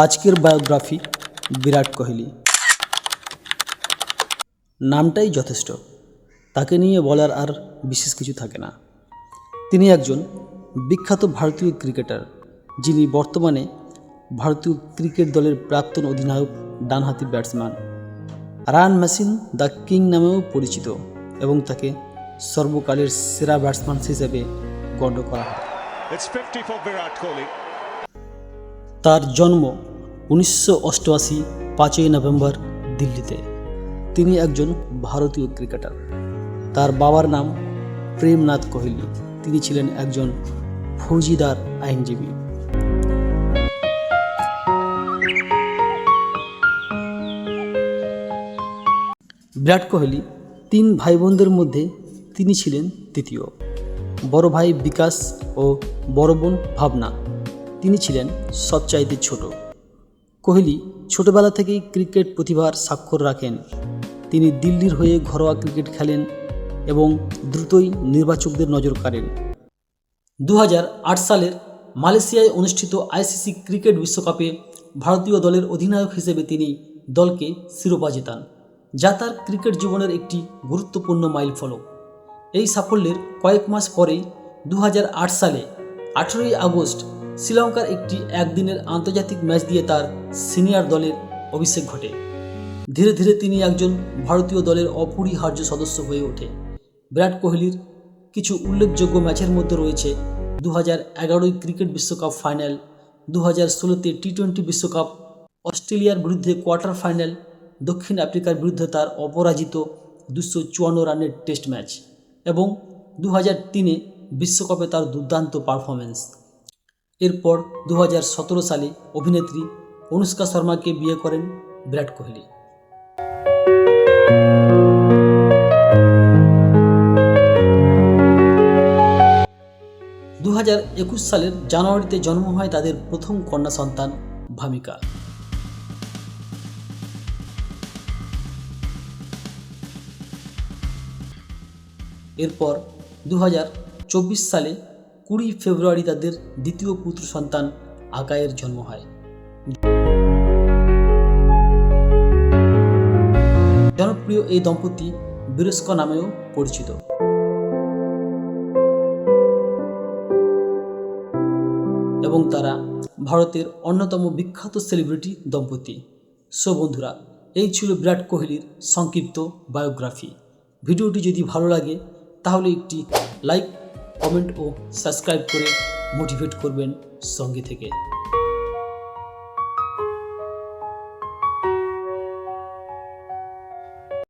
আজকের বায়োগ্রাফি বিরাট কোহলি। নামটাই যথেষ্ট। তাকে নিয়ে বলার আর বিশেষ কিছু থাকে না। তিনি একজন বিখ্যাত ভারতীয় ক্রিকেটার যিনি বর্তমানে ভারতীয় ক্রিকেট দলের প্রাক্তন অধিনায়ক ডানহাতি batsman. Run machine the king নামেও পরিচিত এবং তাকে সর্বকালের সেরা ব্যাটসম্যান হিসেবে গণ্য করা হয়। It's 50 for তার জন্ম উনিশশো অষ্টআশি পাঁচই নভেম্বর দিল্লিতে। তিনি একজন ভারতীয় ক্রিকেটার। তার বাবার নাম প্রেমনাথ কোহলি। তিনি ছিলেন একজন ফৌজিদার আইনজীবী। বিরাট কোহলি তিন ভাই বোনদের মধ্যে তিনি ছিলেন তৃতীয়। বড় ভাই বিকাশ ও বড় বোন ভাবনা। তিনি ছিলেন সবচাইতে ছোট। কোহলি ছোটবেলা থেকেই ক্রিকেট প্রতিভার স্বাক্ষর রাখেন। তিনি দিল্লির হয়ে ঘরোয়া ক্রিকেট খেলেন এবং দ্রুতই নির্বাচকদের নজর কাড়েন। দু হাজার আট সালের মালয়েশিয়ায় অনুষ্ঠিত আইসিসি ক্রিকেট বিশ্বকাপে ভারতীয় দলের অধিনায়ক হিসেবে তিনি দলকে শিরোপা জেতান, যা তার ক্রিকেট জীবনের একটি গুরুত্বপূর্ণ মাইল ফলক এই সাফল্যের কয়েক মাস পরেই দু হাজার আট সালে আঠেরোই আগস্ট শ্রীলঙ্কার একটি একদিনের আন্তর্জাতিক ম্যাচ দিয়ে তার সিনিয়র দলের অভিষেক ঘটে। ধীরে ধীরে তিনি একজন ভারতীয় দলের অপরিহার্য সদস্য হয়ে ওঠে। বিরাট কোহলির কিছু উল্লেখযোগ্য ম্যাচের মধ্যে রয়েছে দু হাজার এগারোই ক্রিকেট বিশ্বকাপ ফাইনাল দু হাজার ষোলোতে টি টোয়েন্টি বিশ্বকাপ, অস্ট্রেলিয়ার বিরুদ্ধে কোয়ার্টার ফাইনাল, দক্ষিণ আফ্রিকার বিরুদ্ধে তার অপরাজিত দুশো চুয়ান্ন রানের টেস্ট ম্যাচ এবং দু হাজার তিনে বিশ্বকাপে তার দুর্দান্ত পারফরমেন্স এরপর দু হাজার সতেরো সালে অভিনেত্রী অনুষ্কা শর্মাকে বিয়ে করেন বিরাট কোহলি। দু হাজার একুশ সালের জানুয়ারিতে জন্ম হয় তাদের প্রথম কন্যা সন্তান ভামিকা। এরপর দু হাজার চব্বিশ সালে কুড়ি ফেব্রুয়ারি তাদের দ্বিতীয় পুত্র সন্তান আকায়ের জন্ম হয়। জনপ্রিয় এই দম্পতি বিরস্ক নামেও পরিচিত। এবং তারা ভারতের অন্যতম বিখ্যাত সেলিব্রিটি দম্পতি। সো বন্ধুরা, এই ছিল বিরাট কোহলির সংক্ষিপ্ত বায়োগ্রাফি। ভিডিওটি যদি ভালো লাগে, তাহলে একটি লাইক কমেন্ট ও সাবস্ক্রাইব করে মোটিভেট করবেন সঙ্গে থেকে।